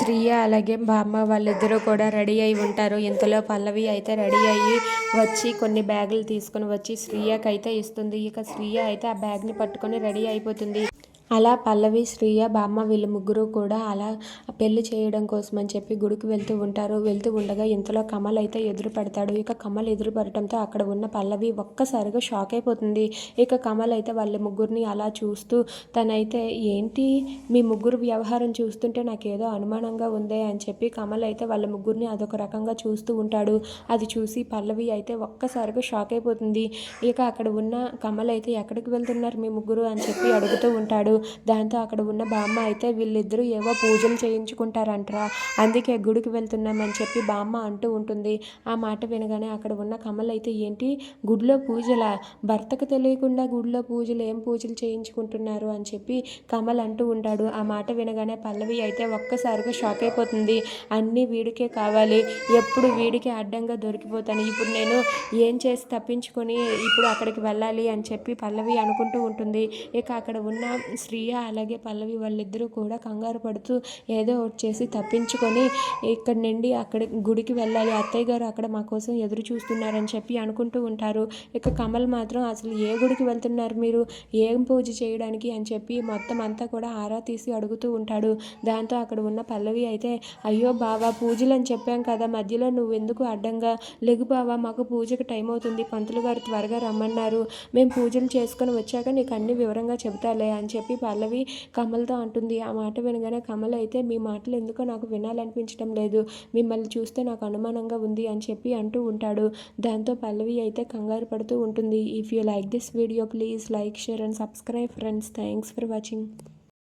శ్రీయ అలాగే బామ్మ వాళ్ళిద్దరూ కూడా రెడీ అయి ఉంటారు. ఇంతలో పల్లవి అయితే రెడీ అయ్యి వచ్చి కొన్ని బ్యాగులు తీసుకొని వచ్చి శ్రీయకైతే ఇస్తుంది. ఇక శ్రీయ అయితే ఆ బ్యాగ్ని పట్టుకొని రెడీ అయిపోతుంది. అలా పల్లవి శ్రీయ బామ్మ వీళ్ళు ముగ్గురు కూడా అలా పెళ్ళి చేయడం కోసం అని చెప్పి గుడికి వెళ్తూ ఉంటారు. వెళ్తూ ఉండగా ఇంతలో కమల్ అయితే ఎదురు పడతాడు ఇక కమల్ ఎదురు పడటంతో అక్కడ ఉన్న పల్లవి ఒక్కసారిగా షాక్ అయిపోతుంది. ఇక కమల్ అయితే వాళ్ళ ముగ్గురిని అలా చూస్తూ తనైతే ఏంటి? మీ ముగ్గురు వ్యవహారం చూస్తుంటే నాకేదో అనుమానంగా ఉందే అని చెప్పి కమల్ అయితే వాళ్ళ ముగ్గురిని అదొక రకంగా చూస్తూ ఉంటాడు. అది చూసి పల్లవి అయితే ఒక్కసారిగా షాక్ అయిపోతుంది. ఇక అక్కడ ఉన్న కమల్ అయితే ఎక్కడికి వెళ్తున్నారు మీ ముగ్గురు? అని చెప్పి అడుగుతూ ఉంటాడు. దాంతో అక్కడ ఉన్న బామ్మ అయితే వీళ్ళిద్దరూ ఏవో పూజలు చేయించుకుంటారంటరా. అందుకే గుడికి వెళ్తున్నామని చెప్పి బామ్మ అంటూ ఉంటుంది. ఆ మాట వినగానే అక్కడ ఉన్న కమల్ అయితే ఏంటి? గుడిలో పూజల? భర్తకు తెలియకుండా గుడిలో పూజలు ఏం పూజలు చేయించుకుంటున్నారు అని చెప్పి కమల్ అంటూ ఉంటాడు. ఆ మాట వినగానే పల్లవి అయితే ఒక్కసారిగా షాక్ అయిపోతుంది. అన్నీ వీడికే కావాలి. ఎప్పుడు వీడికి అడ్డంగా దొరికిపోతాను. ఇప్పుడు నేను ఏం చేసి తప్పించుకొని ఇప్పుడు అక్కడికి వెళ్ళాలి అని చెప్పి పల్లవి అనుకుంటూ ఉంటుంది. ఇక అక్కడ ఉన్న శ్రీయ అలాగే పల్లవి వాళ్ళిద్దరూ కూడా కంగారు పడుతూ ఏదో ఒకటి చేసి తప్పించుకొని ఇక్కడి నుండి అక్కడ గుడికి వెళ్ళాలి. అత్తయ్య గారు అక్కడ మా కోసం ఎదురు చూస్తున్నారని చెప్పి అనుకుంటూ ఉంటారు. ఇక కమల్ మాత్రం అసలు ఏ గుడికి వెళ్తున్నారు మీరు? ఏం పూజ చేయడానికి? అని చెప్పి మొత్తం అంతా కూడా ఆరా తీసి అడుగుతూ ఉంటాడు. దాంతో అక్కడ ఉన్న పల్లవి అయితే అయ్యో బావా పూజలు అని చెప్పాం కదా మధ్యలో నువ్వు ఎందుకు అడ్డంగా? లెగు బావా మాకు పూజకి టైం అవుతుంది. పంతులు గారు త్వరగా రమ్మన్నారు. మేము పూజలు చేసుకొని వచ్చాక నీకు అన్ని వివరంగా చెబుతాలే అని చెప్పి పల్లవి కమల్తో అంటుంది. ఆ మాట వినగానే కమల్ అయితే మీ మాటలు ఎందుకో నాకు వినాలనిపించడం లేదు. మిమ్మల్ని చూస్తే నాకు అనుమానంగా ఉంది అని చెప్పి అంటూ ఉంటాడు. దాంతో పల్లవి అయితే కంగారు పడుతూ ఉంటుంది. If you like this video please like share and subscribe friends thanks for watching